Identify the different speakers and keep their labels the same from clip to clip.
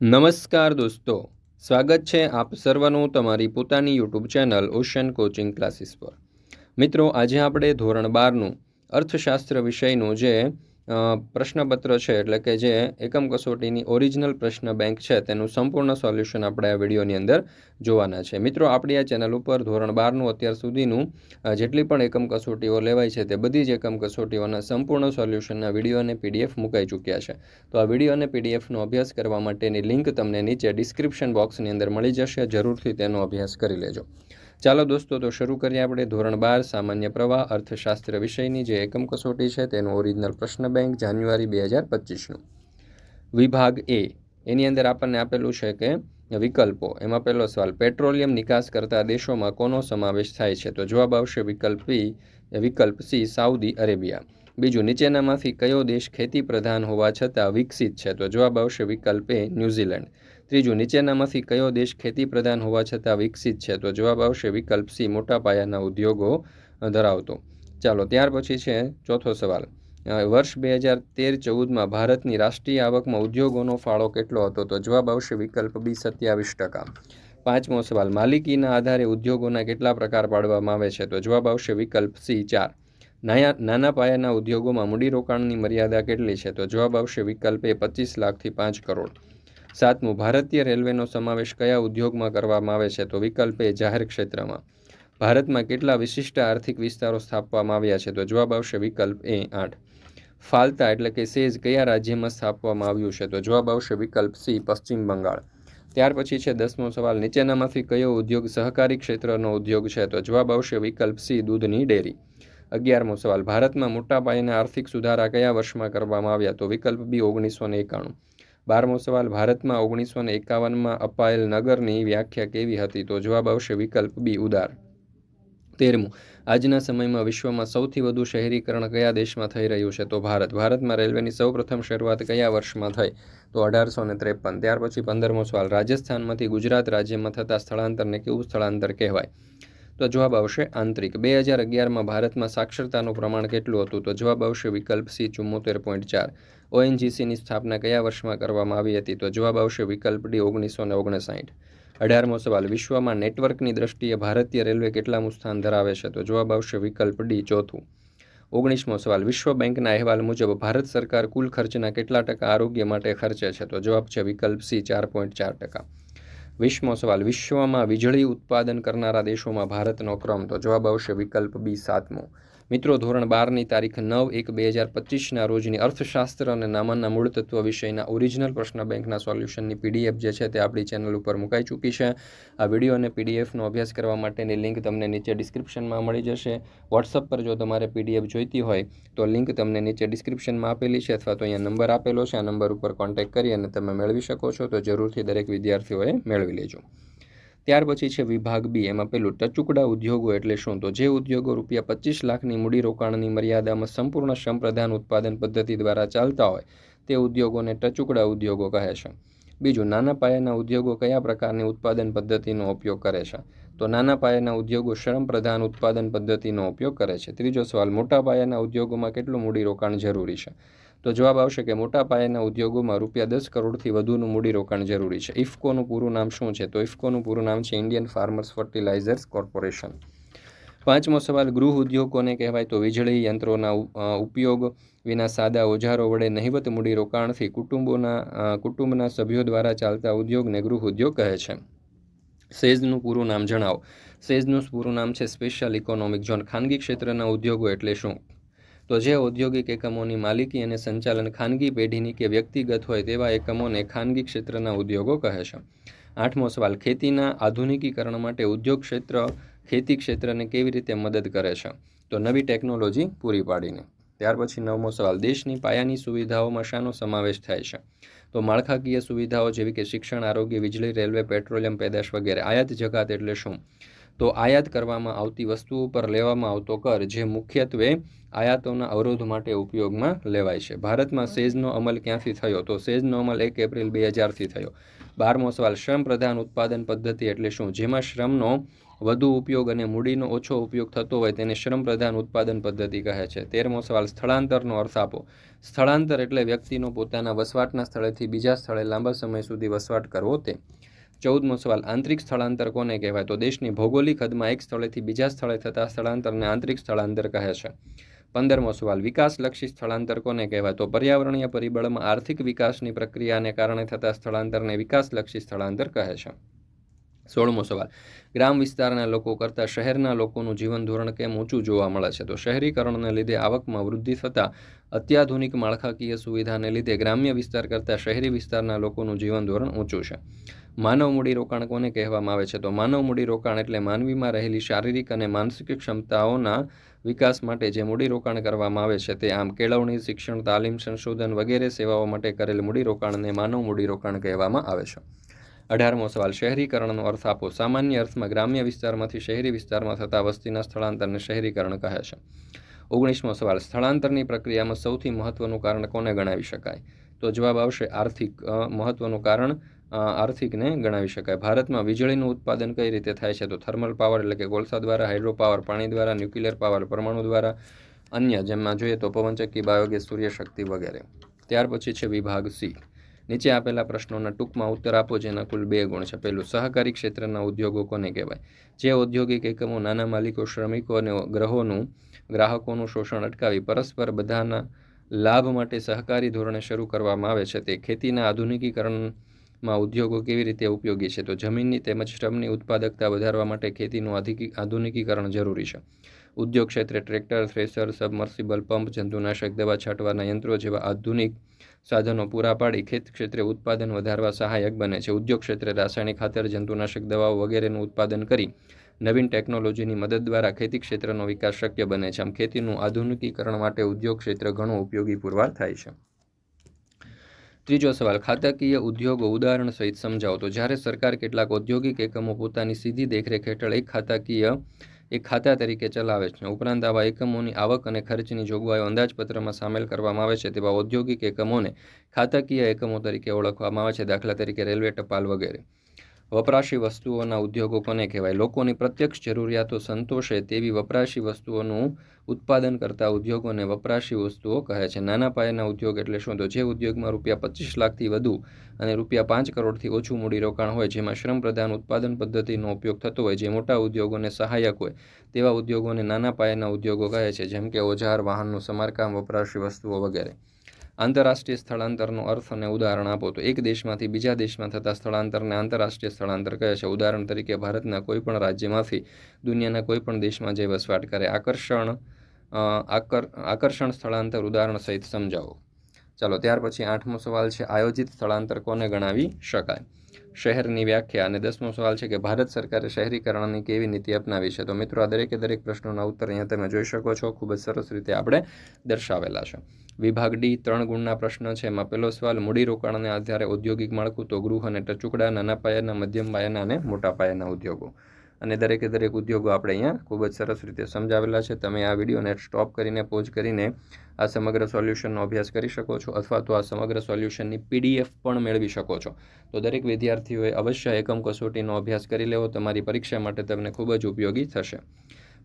Speaker 1: નમસ્કાર દોસ્તો, સ્વાગત છે આપ સર્વનું તમારી પોતાની YouTube channel Ocean Coaching Classes પર. મિત્રો, આજે આપણે ધોરણ બારનું અર્થશાસ્ત્ર વિષયનું જે પ્રશ્નપત્ર છે, એટલે કે જે એકમ કસોટીની ઓરિજિનલ પ્રશ્ન બેંક છે, તેનું સંપૂર્ણ સોલ્યુશન આપણે આ વિડીયોની અંદર જોવાના છે. મિત્રો, આપણી આ ચેનલ ઉપર ધોરણ બારનું અત્યાર સુધીનું જેટલી પણ એકમ કસોટીઓ લેવાય છે, તે બધી જ એકમ કસોટીઓના સંપૂર્ણ સોલ્યુશનના વીડિયો અને પીડીએફ મુકાઈ ચૂક્યા છે. તો આ વીડિયો અને પીડીએફનો અભ્યાસ કરવા માટેની લિંક તમને નીચે ડિસ્ક્રિપ્શન બોક્સની અંદર મળી જશે. જરૂરથી તેનો અભ્યાસ કરી લેજો. ચાલો દોસ્તો, તો શરૂ કરીએ આપણે ધોરણ બાર, સામાન્ય પ્રવાહ, અર્થશાસ્ત્ર વિષયની જે એકમ કસોટી છે તેનું ઓરિજિનલ પ્રશ્ન બેંક જાન્યુઆરી બે હજાર પચીસનું. વિભાગ એ, એની અંદર આપણને આપેલું છે કે વિકલ્પો. એમાં પહેલો સવાલ, પેટ્રોલિયમ નિકાસ કરતા દેશોમાં કોનો સમાવેશ થાય છે? તો જવાબ આવશે વિકલ્પ બી વિકલ્પ સી, સાઉદી અરેબિયા. બીજું, નીચેનામાંથી કયો દેશ ખેતી પ્રધાન હોવા છતાં વિકસિત છે? તો જવાબ આવશે વિકલ્પ એ, ન્યૂઝીલેન્ડ. ત્રીજું, નીચેનામાંથી કયો દેશ ખેતી પ્રધાન હોવા છતાં વિકસિત છે? તો જવાબ આવશે વિકલ્પ સી, મોટા પાયાના ઉદ્યોગો ધરાવતો. ચાલો, ત્યાર પછી છે ચોથો સવાલ. વર્ષ બે હજાર તેર ચૌદમાં ભારતની રાષ્ટ્રીય આવકમાં ઉદ્યોગોનો ફાળો કેટલો હતો? તો જવાબ આવશે વિકલ્પ બી, સત્યાવીસ ટકા. પાંચમો સવાલ, માલિકીના આધારે ઉદ્યોગોના કેટલા પ્રકાર પાડવામાં આવે છે? તો જવાબ આવશે વિકલ્પ સી, ચાર. નાના પાયાના ઉદ્યોગોમાં મૂડીરોકાણની મર્યાદા કેટલી છે? તો જવાબ આવશે વિકલ્પ એ પચીસ લાખથી પાંચ કરોડ. સાતમું, ભારતીય રેલવેનો સમાવેશ કયા ઉદ્યોગમાં કરવામાં આવે છે? તો વિકલ્પ એ જાહેર ક્ષેત્રમાં. ભારતમાં કેટલા વિશિષ્ટ આર્થિક વિસ્તારો સ્થાપવામાં આવ્યા છે? તો જવાબ આવશે વિકલ્પ એ આઠ. ફાલતા એટલે કે સેજ કયા રાજ્યમાં સ્થાપવામાં આવ્યું છે? તો જવાબ આવશે વિકલ્પ સી, પશ્ચિમ બંગાળ. ત્યાર પછી છે દસમો સવાલ, નીચેનામાંથી કયો ઉદ્યોગ સહકારી ક્ષેત્રનો ઉદ્યોગ છે? તો જવાબ આવશે વિકલ્પ સી, દૂધની ડેરી. અગિયારમો સવાલ, ભારતમાં મોટા પાયાના આર્થિક સુધારા કયા વર્ષમાં કરવામાં આવ્યા? તો વિકલ્પ બી ઓગણીસો ને એકાણું. બારમો સવાલ, ભારતમાં ઓગણીસો ને એકાવનમાં અપાયેલ નગરની વ્યાખ્યા કેવી હતી? તો જવાબ આવશે વિકલ્પ બી, ઉદાર. તેરમું, આજના સમયમાં વિશ્વમાં સૌથી વધુ શહેરીકરણ કયા દેશમાં થઈ રહ્યું છે? તો ભારત, ભારતમાં રેલવેની સૌપ્રથમ શરૂઆત કયા વર્ષમાં થઈ? તો અઢારસો ને ત્રેપન, ત્યાર પછી પંદરમો સવાલ, રાજસ્થાનમાંથી ગુજરાત રાજ્યમાં થતા સ્થળાંતરને કેવું સ્થળાંતર કહેવાય? તો જવાબ આવશે આંતરિક. બે હજાર અગિયારમાં ભારતમાં સાક્ષરતાનું પ્રમાણ કેટલું હતું? તો જવાબ આવશે વિકલ્પ સી ચુમ્મોતેર પોઈન્ટ ચાર. ઓએનજીસીની સ્થાપના કયા વર્ષમાં કરવામાં આવી હતી? તો જવાબ આવશે વિકલ્પ ડી, ઓગણીસો ને ઓગણસાઠ. અઢારમો સવાલ, વિશ્વમાં નેટવર્કની દ્રષ્ટિએ ભારતીય રેલવે કેટલામું સ્થાન ધરાવે છે? તો જવાબ આવશે વિકલ્પ ડી, ચોથું. ઓગણીસમો સવાલ, વિશ્વ બેંકના અહેવાલ મુજબ ભારત સરકાર કુલ ખર્ચના કેટલા ટકા આરોગ્ય માટે ખર્ચે છે? તો જવાબ છે વિકલ્પ સી, ચાર પોઈન્ટ ચાર ટકા. વીસમો સવાલ, વિશ્વમાં વીજળી ઉત્પાદન કરનારા દેશોમાં ભારતનો ક્રમ? તો જવાબ આવશે વિકલ્પ બી, સાતમો. મિત્રો, ધોરણ બારની તારીખ નવ એક બે હજાર પચીસના રોજની અર્થશાસ્ત્ર અને નામાના મૂળ તત્વ વિષયના ઓરિજિનલ પ્રશ્ન બેંકના સોલ્યુશનની પીડીએફ જે છે તે આપણી ચેનલ ઉપર મુકાઈ ચૂકી છે. આ વીડિયો અને પીડીએફનો અભ્યાસ કરવા માટેની લિંક તમને નીચે ડિસ્ક્રિપ્શનમાં મળી જશે. વોટ્સઅપ પર જો તમારે પીડીએફ જોઈતી હોય, તો લિંક તમને નીચે ડિસ્ક્રિપ્શનમાં આપેલી છે અથવા તો અહીંયા નંબર આપેલો છે. આ નંબર ઉપર કોન્ટેક્ટ કરી અને તમે મેળવી શકો છો. તો જરૂરથી દરેક વિદ્યાર્થીઓએ મેળવી લેજો. ત્યાર પછી છે વિભાગ બી. એમાં પેલું ટચુકડા ઉદ્યોગો એટલે શું? તો જે ઉદ્યોગો રૂપિયા પચીસ લાખની મૂડીરોકાણની મર્યાદામાં સંપૂર્ણ શ્રમપ્રધાન ઉત્પાદન પદ્ધતિ દ્વારા ચાલતા હોય, તે ઉદ્યોગોને ટચુકડા ઉદ્યોગો કહે છે. બીજું, નાના પાયાના ઉદ્યોગો કયા પ્રકારની ઉત્પાદન પદ્ધતિનો ઉપયોગ કરે છે? તો નાના પાયાના ઉદ્યોગો શ્રમ પ્રધાન ઉત્પાદન પદ્ધતિનો ઉપયોગ કરે છે. ત્રીજો સવાલ, મોટા પાયાના ઉદ્યોગોમાં કેટલું મૂડીરોકાણ જરૂરી છે? તો જવાબ આવશે કે મોટા પાયાના ઉદ્યોગોમાં રૂપિયા દસ કરોડથી વધુનું મૂડીરોકાણ જરૂરી છે. ઇફકોનું પૂરું નામ શું છે? તો ઇફકોનું પૂરું નામ છે ઇન્ડિયન ફાર્મર્સ ફર્ટિલાઇઝર્સ કોર્પોરેશન પાંચમો સવાલ, ગૃહ ઉદ્યોગોને કહેવાય તો વીજળી યંત્રોના ઉપયોગ વિના સાદા ઓજારો વડે નહિવત મૂડીરોકાણથી કુટુંબોના કુટુંબના સભ્યો દ્વારા ચાલતા ઉદ્યોગને ગૃહ ઉદ્યોગ કહે છે. સેઝનું પૂરું નામ જણાવો. સેઝનું પૂરું નામ છે સ્પેશિયલ ઇકોનોમિક ઝોન ખાનગી ક્ષેત્રના ઉદ્યોગો એટલે શું? તો જે ઔદ્યોગિક એકમોની માલિકી અને સંચાલન ખાનગી પેઢીની કે વ્યક્તિગત હોય તેવા એકમોને ખાનગી ક્ષેત્રના ઉદ્યોગો કહે છે. આઠમો સવાલ, ખેતીના આધુનિકીકરણ માટે ઉદ્યોગ ક્ષેત્ર, ખેતી ક્ષેત્રને કેવી રીતે મદદ કરે છે? તો નવી ટેકનોલોજી પૂરી પાડીને. ત્યાર પછી નવમો સવાલ, દેશની પાયાની સુવિધાઓમાં શાનો સમાવેશ થાય છે? તો માળખાકીય સુવિધાઓ જેવી કે શિક્ષણ, આરોગ્ય, વીજળી, રેલવે, પેટ્રોલિયમ, પેદાશ વગેરે આયાત જકાત એટલે શું? તો આયાત કરવામાં આવતી વસ્તુઓ પર લેવામાં આવતો કર જે મુખ્યત્વે આયાતોના અવરોધ માટે ઉપયોગમાં લેવાય છે. ભારતમાં સેઝનો અમલ ક્યાંથી થયો? તો સેઝનો અમલ એક એપ્રિલ બે હજારથી થયો. બારમો સવાલ શ્રમ પ્રધાન ઉત્પાદન પદ્ધતિ એટલે શું? જેમાં શ્રમનો વધુ ઉપયોગ અને મૂડીનો ઓછો ઉપયોગ થતો હોય તેને શ્રમ પ્રધાન ઉત્પાદન પદ્ધતિ કહે છે. તેરમો સવાલ સ્થળાંતરનો અર્થ આપો. સ્થળાંતર એટલે વ્યક્તિનો પોતાના વસવાટના સ્થળેથી બીજા સ્થળે લાંબા સમય સુધી વસવાટ કરવો તે. ચૌદમો સવાલ, આંતરિક સ્થળાંતર કોને કહેવાય? તો દેશની ભૌગોલિક હદમાં એક સ્થળેથી બીજા સ્થળે થતા સ્થળાંતરને આંતરિક સ્થળાંતર કહે છે. પંદરમો સવાલ, વિકાસલક્ષી સ્થળાંતર કોને કહેવાય? તો પર્યાવરણીય પરિબળમાં આર્થિક વિકાસની પ્રક્રિયાને કારણે થતા સ્થળાંતરને વિકાસલક્ષી સ્થળાંતર કહે છે. સોળમો સવાલ. ગ્રામ વિસ્તારના લોકો કરતાં શહેરના લોકોનું જીવન ધોરણ કેમ ઊંચું જોવા મળે છે? તો શહેરીકરણને લીધે આવકમાં વૃદ્ધિ થતાં અત્યાધુનિક માળખાકીય સુવિધાને લીધે ગ્રામ્ય વિસ્તાર કરતાં શહેરી વિસ્તારના લોકોનું જીવન ધોરણ ઊંચું છે. માનવ મૂડીરોકાણ કોને કહેવામાં આવે છે? તો માનવ મૂડીરોકાણ એટલે માનવીમાં રહેલી શારીરિક અને માનસિક ક્ષમતાઓના વિકાસ માટે જે મૂડીરોકાણ કરવામાં આવે છે તે આમ કેળવણી, શિક્ષણ, તાલીમ, સંશોધન વગેરે સેવાઓ માટે કરેલ મૂડીરોકાણને માનવ મૂડીરોકાણ કહેવામાં આવે છે. અઢારમો સવાલ, શહેરીકરણનો અર્થ આપો. સામાન્ય અર્થમાં ગ્રામ્ય વિસ્તારમાંથી શહેરી વિસ્તારમાં થતા વસ્તીના સ્થળાંતરને શહેરીકરણ કહે છે. ઓગણીસમો સવાલ, સ્થળાંતરની પ્રક્રિયામાં સૌથી મહત્વનું કારણ કોને ગણાવી શકાય? તો જવાબ આવશે આર્થિક મહત્વનું કારણ આર્થિકને ગણાવી શકાય. ભારતમાં વીજળીનું ઉત્પાદન કઈ રીતે થાય છે? તો થર્મલ પાવર એટલે કે કોલસા દ્વારા, હાઇડ્રો પાવર, પાણી દ્વારા, ન્યુક્લિયર પાવર, પરમાણુ દ્વારા, અન્ય જેમાં જોઈએ તો પવનચક્કી, બાયોગેસ, સૂર્યશક્તિ વગેરે. ત્યાર પછી છે વિભાગ સી. નીચે આપેલા પ્રશ્નોના ટૂંકમાં ઉત્તર આપો, જેના કુલ બે ગુણ છે. પહેલું, સહકારી ક્ષેત્રના ઉદ્યોગો કોને કહેવાય. જે ઔદ્યોગિક એકમો નાના માલિકો, શ્રમિકો અને ગ્રહોનું, ગ્રાહકોનું શોષણ અટકાવી પરસ્પર બધાના લાભ માટે સહકારી ધોરણે શરૂ કરવામાં આવે છે, તે ખેતીના આધુનિકીકરણમાં ઉદ્યોગો કેવી રીતે ઉપયોગી છે? તો જમીનની તેમજ શ્રમની ઉત્પાદકતા વધારવા માટે ખેતીનું આધુનિકીકરણ જરૂરી છે. ઉદ્યોગ ક્ષેત્રે ટ્રેક્ટર, થ્રેસર, સબમર્સિબલ પંપ, જંતુનાશક દવા છાંટવાના યંત્રો જેવા આધુનિક સાધનો પૂરા પાડી ખેત ક્ષેત્રે ઉત્પાદન વધારવા સહાયક બને છે. ઉદ્યોગ ક્ષેત્રે રાસાયણિક ખાતર, જંતુનાશક દવાઓ વગેરેનું ઉત્પાદન કરી નવીન ટેકનોલોજીની મદદ દ્વારા ખેતી ક્ષેત્રનો વિકાસ શક્ય બને છે. આમ ખેતીનું આધુનિકીકરણ માટે ઉદ્યોગ ક્ષેત્ર ઘણો ઉપયોગી પુરવાર થાય છે. ત્રીજો સવાલ, ખાતાકીય ઉદ્યોગો ઉદાહરણ સહિત સમજાવો. તો જ્યારે સરકાર કેટલાક ઔદ્યોગિક એકમો પોતાની સીધી દેખરેખ હેઠળ એક ખાતાકીય એક ખાતા તરીકે ચલાવે છે. ઉપરાંત આવા એકમોની આવક અને ખર્ચની જોગવાઈઓ અંદાજપત્રમાં સામેલ કરવામાં આવે છે. તેવા ઔદ્યોગિક એકમોને ખાતાકીય એકમો તરીકે ઓળખવામાં આવે છે. દાખલા તરીકે રેલવે ટપાલ વગેરે. વપરાશી વસ્તુઓના ઉદ્યોગો કોને કહેવાય? લોકોની પ્રત્યક્ષ જરૂરિયાતો સંતોષે તેવી વપરાશી વસ્તુઓનું ઉત્પાદન કરતા ઉદ્યોગોને વપરાશી વસ્તુઓ કહે છે. નાના પાયાના ઉદ્યોગ એટલે શું? તો જે ઉદ્યોગમાં રૂપિયા પચીસ લાખથી વધુ અને રૂપિયા પાંચ કરોડથી ઓછું મૂડીરોકાણ હોય, જેમાં શ્રમ પ્રધાન ઉત્પાદન પદ્ધતિનો ઉપયોગ થતો હોય, જે મોટા ઉદ્યોગોને સહાયક હોય, તેવા ઉદ્યોગોને નાના પાયાના ઉદ્યોગો કહે છે. જેમ કે ઓજાર, વાહનનું સમારકામ, વપરાશી વસ્તુઓ વગેરે. આંતરરાષ્ટ્રીય સ્થળાંતરનો અર્થ અને ઉદાહરણ આપો. તો એક દેશમાંથી બીજા દેશમાં થતા સ્થળાંતરને આંતરરાષ્ટ્રીય સ્થળાંતર કહે છે. ઉદાહરણ તરીકે ભારતના કોઈપણ રાજ્યમાંથી દુનિયાના કોઈપણ દેશમાં જે વસવાટ કરે, આકર્ષણ આકર, આકર્ષણ સ્થળાંતર ઉદાહરણ સહિત સમજાવો. ચાલો, ત્યાર પછી આઠમો સવાલ છે, આયોજિત સ્થળાંતર કોને ગણાવી શકાય? શહેરની વ્યાખ્યા અને દસમો સવાલ છે કે ભારત સરકારે શહેરીકરણની કેવી નીતિ અપનાવી છે? તો મિત્રો, આ દરેકે દરેક પ્રશ્નોના ઉત્તર અહીંયા તમે જોઈ શકો છો. ખૂબ જ સરસ રીતે આપણે દર્શાવેલા છે. વિભાગ ડી ત્રણ ગુણના પ્રશ્ન છે. એમાં પહેલો સવાલ મૂડીરોકાણને આધારે ઔદ્યોગિક માળખું તો ગૃહ અને ટચુકડા, નાના પાયાના, મધ્યમ પાયાના અને મોટા પાયાના ઉદ્યોગો. અને દરેકે દરેક ઉદ્યોગો આપણે અહીંયા ખૂબ જ સરસ રીતે સમજાવેલા છે. તમે આ વિડીયોને સ્ટોપ કરીને, પોઝ કરીને આ સમગ્ર સોલ્યુશનનો અભ્યાસ કરી શકો છો અથવા તો આ સમગ્ર સોલ્યુશનની પીડીએફ પણ મેળવી શકો છો. તો દરેક વિદ્યાર્થીઓએ અવશ્ય એકમ કસોટીનો અભ્યાસ કરી લેવો. તમારી પરીક્ષા માટે તમને ખૂબ જ ઉપયોગી થશે.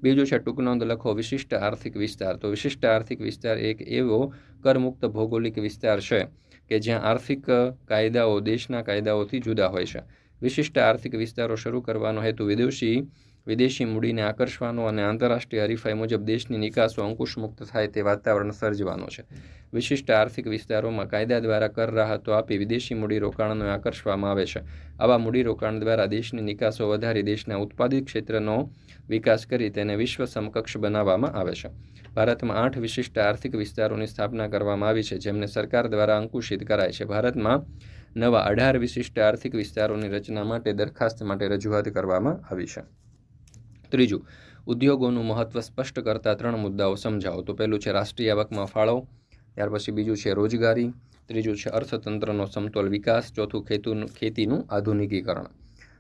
Speaker 1: બીજું છે, ટૂંક નોંધ લખો. વિશિષ્ટ આર્થિક વિસ્તાર. તો વિશિષ્ટ આર્થિક વિસ્તાર એક એવો કરમુક્ત ભૌગોલિક વિસ્તાર છે કે જ્યાં આર્થિક કાયદાઓ દેશના કાયદાઓથી જુદા હોય છે. વિશિષ્ટ આર્થિક વિસ્તારો શરૂ કરવાનો હેતુ વિદેશી વિદેશી મૂડીને આકર્ષવાનો અને આંતરરાષ્ટ્રીય હરીફાઈ મુજબ દેશની નિકાસો અંકુશમુક્ત થાય તે વાતાવરણ સર્જવાનો છે. વિશિષ્ટ આર્થિક વિસ્તારોમાં કાયદા દ્વારા કર રાહતો આપી વિદેશી મૂડી રોકાણને આકર્ષવામાં આવે છે. આવા મૂડી રોકાણ દ્વારા દેશની નિકાસો વધારી દેશના ઉત્પાદિત ક્ષેત્રનો વિકાસ કરી તેને વિશ્વ સમકક્ષ બનાવવામાં આવે છે. ભારતમાં આઠ વિશિષ્ટ આર્થિક વિસ્તારોની સ્થાપના કરવામાં આવી છે, જેમને સરકાર દ્વારા અંકુશિત કરાય છે. ભારતમાં નવા અઢાર વિશિષ્ટ આર્થિક વિસ્તારોની રચના માટે દરખાસ્ત માટે રજૂઆત કરવામાં આવી છે. ત્રીજું, ઉદ્યોગોનું મહત્ત્વ સ્પષ્ટ કરતા ત્રણ મુદ્દાઓ સમજાવો. તો પહેલું છે રાષ્ટ્રીય આવકમાં ફાળો, ત્યાર પછી બીજું છે રોજગારી, ત્રીજું છે અર્થતંત્રનો સમતોલ વિકાસ, ચોથું ખેતુનું ખેતીનું આધુનિકીકરણ.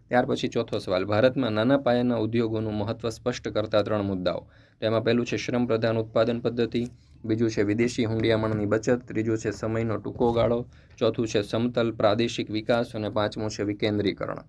Speaker 1: ત્યાર પછી ચોથો સવાલ, ભારતમાં નાના પાયાના ઉદ્યોગોનું મહત્ત્વ સ્પષ્ટ કરતા ત્રણ મુદ્દાઓ. તેમાં પહેલું છે શ્રમ પ્રધાન ઉત્પાદન પદ્ધતિ બીજું છે વિદેશી હુંડિયામણની બચત, ત્રીજું છે સમયનો ટૂંકો ગાળો, ચોથું છે સમતલ પ્રાદેશિક વિકાસ અને પાંચમું છે વિકેન્દ્રીકરણ.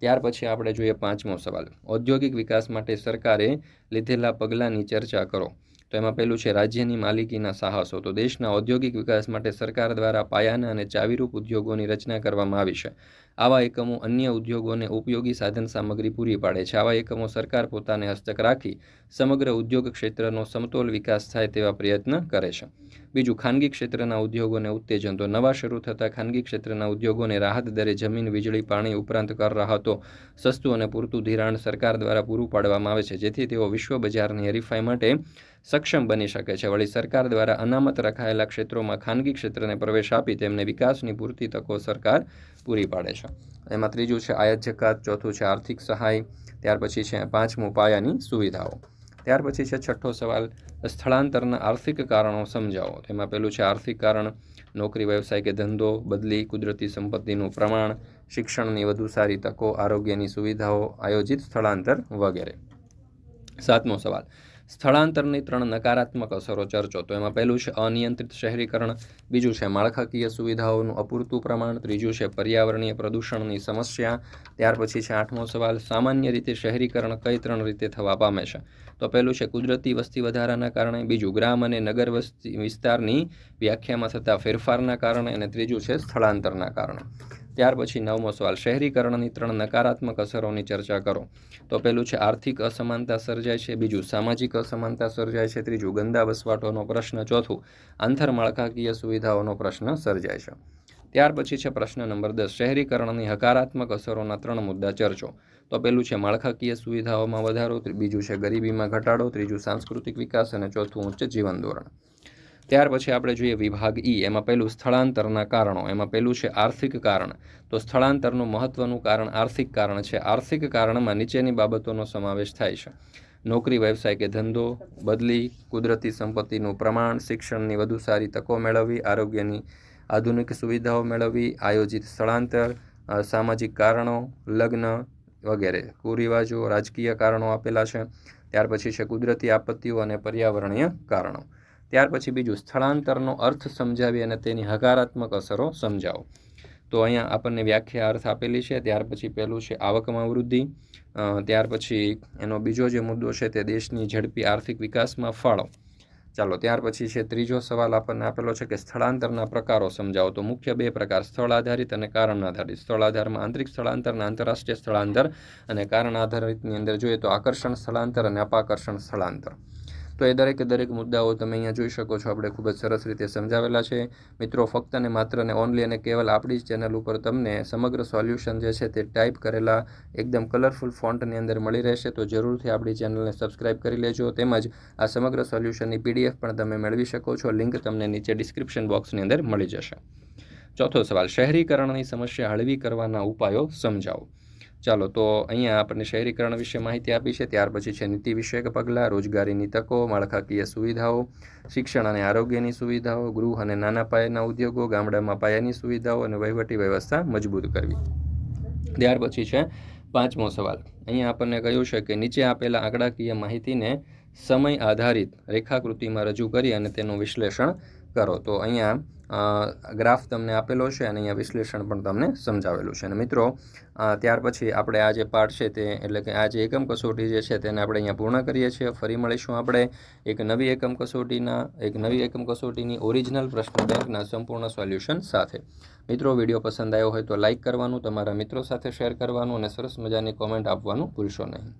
Speaker 1: ત્યાર પછી આપણે જોઈએ પાંચમો સવાલ. ઔદ્યોગિક વિકાસ માટે સરકારે લીધેલા પગલાંની ચર્ચા કરો. તો એમાં પહેલું છે, રાજ્યની માલિકીના સાહસો. તો દેશના ઔદ્યોગિક વિકાસ માટે સરકાર દ્વારા પાયાના અને ચાવીરૂપ ઉદ્યોગોની રચના કરવામાં આવી છે. આવા એકમો અન્ય ઉદ્યોગોને ઉપયોગી સાધન સામગ્રી પૂરી પાડે છે. આવા એકમો સરકાર પોતાને હસ્તક રાખી સમગ્ર ઉદ્યોગ ક્ષેત્રનો સમતોલ વિકાસ થાય તેવા પ્રયત્ન કરે છે. બીજું, ખાનગી ક્ષેત્રના ઉદ્યોગોને ઉત્તેજન. તો નવા શરૂ થતા ખાનગી ક્ષેત્રના ઉદ્યોગોને રાહત દરે જમીન, વીજળી, પાણી ઉપરાંત કર રાહતો, સસ્તું અને પૂરતું ધિરાણ સરકાર દ્વારા પૂરું પાડવામાં આવે છે. જેથી તેઓ વિશ્વ બજારની હરીફાઈ માટે સક્ષમ બની શકે છે. વળી સરકાર દ્વારા અનામત રખાયેલા ક્ષેત્રોમાં ખાનગી ક્ષેત્રને પ્રવેશ આપી તેમને વિકાસની પૂરતી તકો સરકાર પૂરી પાડે છે. એમાં ત્રીજું છે આયાત જકાત, ચોથું છે આર્થિક સહાય, ત્યાર પછી છે પાંચમું પાયાની સુવિધાઓ. ત્યાર પછી છે છઠ્ઠો સવાલ, સ્થળાંતરના આર્થિક કારણો સમજાવો. તેમાં પહેલું છે આર્થિક કારણ, નોકરી, વ્યવસાય કે ધંધો, બદલી, કુદરતી સંપત્તિનું પ્રમાણ, શિક્ષણની વધુ સારી તકો, આરોગ્યની સુવિધાઓ, આયોજિત સ્થળાંતર વગેરે. સાતમો સવાલ સ્થળાંતરની ત્રણ નકારાત્મક અસરો ચર્ચો તો એમાં પહેલું છે અનિયંત્રિત શહેરીકરણ, બીજું છે માળખાકીય સુવિધાઓનું અપૂરતું પ્રમાણ, ત્રીજું છે પર્યાવરણીય પ્રદૂષણની સમસ્યા, ત્યાર પછી છે આઠમો સવાલ, સામાન્ય રીતે શહેરીકરણ કઈ ત્રણ રીતે થવા પામે છે? તો પહેલું છે કુદરતી વસ્તી વધારાના કારણે, બીજું ગ્રામ અને નગર વસ્તી વિસ્તારની વ્યાખ્યામાં થતા ફેરફારના કારણે અને ત્રીજું છે સ્થળાંતરના કારણે. ત્યાર પછી નવમો સવાલ, શહેરીકરણની ત્રણ નકારાત્મક અસરોની ચર્ચા કરો. તો પહેલું છે, આર્થિક અસમાનતા સર્જાય છે, બીજું સામાજિક અસમાનતા સર્જાય છે, ત્રીજું ગંદા વસવાટોનો પ્રશ્ન, ચોથું આંતરમાળખાકીય સુવિધાઓનો પ્રશ્ન સર્જાય છે. ત્યાર પછી છે પ્રશ્ન નંબર દસ, શહેરીકરણની હકારાત્મક અસરોના ત્રણ મુદ્દા ચર્ચો. તો પહેલું છે, માળખાકીય સુવિધાઓમાં વધારો બીજું છે, ગરીબીમાં ઘટાડો, ત્રીજું સાંસ્કૃતિક વિકાસ અને ચોથું ઉચ્ચ જીવન ધોરણ. ત્યાર પછી આપણે જોઈએ વિભાગ ઈ. એમાં પહેલું સ્થળાંતરના કારણો. એમાં પહેલું છે આર્થિક કારણ. તો સ્થળાંતરનું મહત્વનું કારણ આર્થિક કારણ છે. આર્થિક કારણમાં નીચેની બાબતોનો સમાવેશ થાય છે. નોકરી, વ્યવસાય કે ધંધો, બદલી, કુદરતી સંપત્તિનું પ્રમાણ, શિક્ષણની વધુ સારી તકો મેળવવી, આરોગ્યની આધુનિક સુવિધાઓ મેળવવી, આયોજિત સ્થળાંતર સામાજિક કારણો, લગ્ન વગેરે, કુરિવાજો, રાજકીય કારણો આપેલા છે. ત્યાર પછી છે કુદરતી આપત્તિઓ અને પર્યાવરણીય કારણો. ત્યાર પછી બીજું સ્થળાંતરનો અર્થ સમજાવી અને તેની હકારાત્મક અસરો સમજાવો. તો અહીંયા આપણને વ્યાખ્યા અર્થ આપેલી છે, ત્યાર પછી પહેલું છે આવકમાં વૃદ્ધિ ત્યાર પછી એનો બીજો જે મુદ્દો છે તે દેશની ઝડપી આર્થિક વિકાસમાં ફાળો. ચાલો, ત્યાર પછી છે ત્રીજો સવાલ આપણને આપેલો છે કે સ્થળાંતરના પ્રકારો સમજાવો. તો મુખ્ય બે પ્રકાર, સ્થળ આધારિત અને કારણ આધારિત. સ્થળ આધારમાં આંતરિક સ્થળાંતર અને આંતરરાષ્ટ્રીય સ્થળાંતર અને કારણ આધારિતની અંદર જોઈએ તો આકર્ષણ સ્થળાંતર અને અપાકર્ષણ સ્થળાંતર. તો એ દરેકે દરેક મુદ્દાઓ તમે અહીંયા જોઈ શકો છો. આપણે ખૂબ જ સરસ રીતે સમજાવેલા છે. મિત્રો, ફક્ત અને માત્ર ને ઓનલી અને કેવલ આપણી જ ચેનલ ઉપર તમને સમગ્ર સોલ્યુશન જે છે તે ટાઈપ કરેલા એકદમ કલરફુલ ફોન્ટની અંદર મળી રહેશે. તો જરૂરથી આપણી ચેનલને સબસ્ક્રાઈબ કરી લેજો. તેમજ આ સમગ્ર સોલ્યુશનની પીડીએફ પણ તમે મેળવી શકો છો. લિંક તમને નીચે ડિસ્ક્રિપ્શન બોક્સની અંદર મળી જશે. ચોથો સવાલ, શહેરીકરણની સમસ્યા હળવી કરવાના ઉપાયો સમજાવો. ચાલો, તો અહીંયા આપણને શહેરીકરણ વિશે માહિતી આપી છે. ત્યાર પછી છે નીતિ વિષયક પગલાં, રોજગારીની તકો, માળખાકીય સુવિધાઓ, શિક્ષણ અને આરોગ્યની સુવિધાઓ, ગૃહ અને નાના પાયાના ઉદ્યોગો, ગામડામાં પાયાની સુવિધાઓ અને વહીવટી વ્યવસ્થા મજબૂત કરવી. ત્યાર પછી છે પાંચમો સવાલ. અહીંયા આપણને કહ્યું છે કે નીચે આપેલા આંકડાકીય માહિતીને સમય આધારિત રેખાકૃતિમાં રજૂ કરી અને તેનું વિશ્લેષણ કરો. તો અહીંયા ગ્રાફ તમને આપેલો છે અને અહીંયા વિશ્લેષણ પણ તમને સમજાવેલું છે. અને મિત્રો ત્યાર પછી આપણે આ જે પાઠ છે તે, એટલે કે આ જે એકમ કસોટી જે છે તેને આપણે અહીંયા પૂર્ણ કરીએ છીએ. ફરી મળીશું આપણે એક નવી એકમ કસોટીના, એક નવી એકમ કસોટીની ઓરિજિનલ પ્રશ્ન બેંકના સંપૂર્ણ સોલ્યુશન સાથે. મિત્રો, વીડિયો પસંદ આવ્યો હોય તો લાઇક કરવાનું, તમારા મિત્રો સાથે શેર કરવાનું અને સરસ મજાની કોમેન્ટ આપવાનું ભૂલશો નહીં.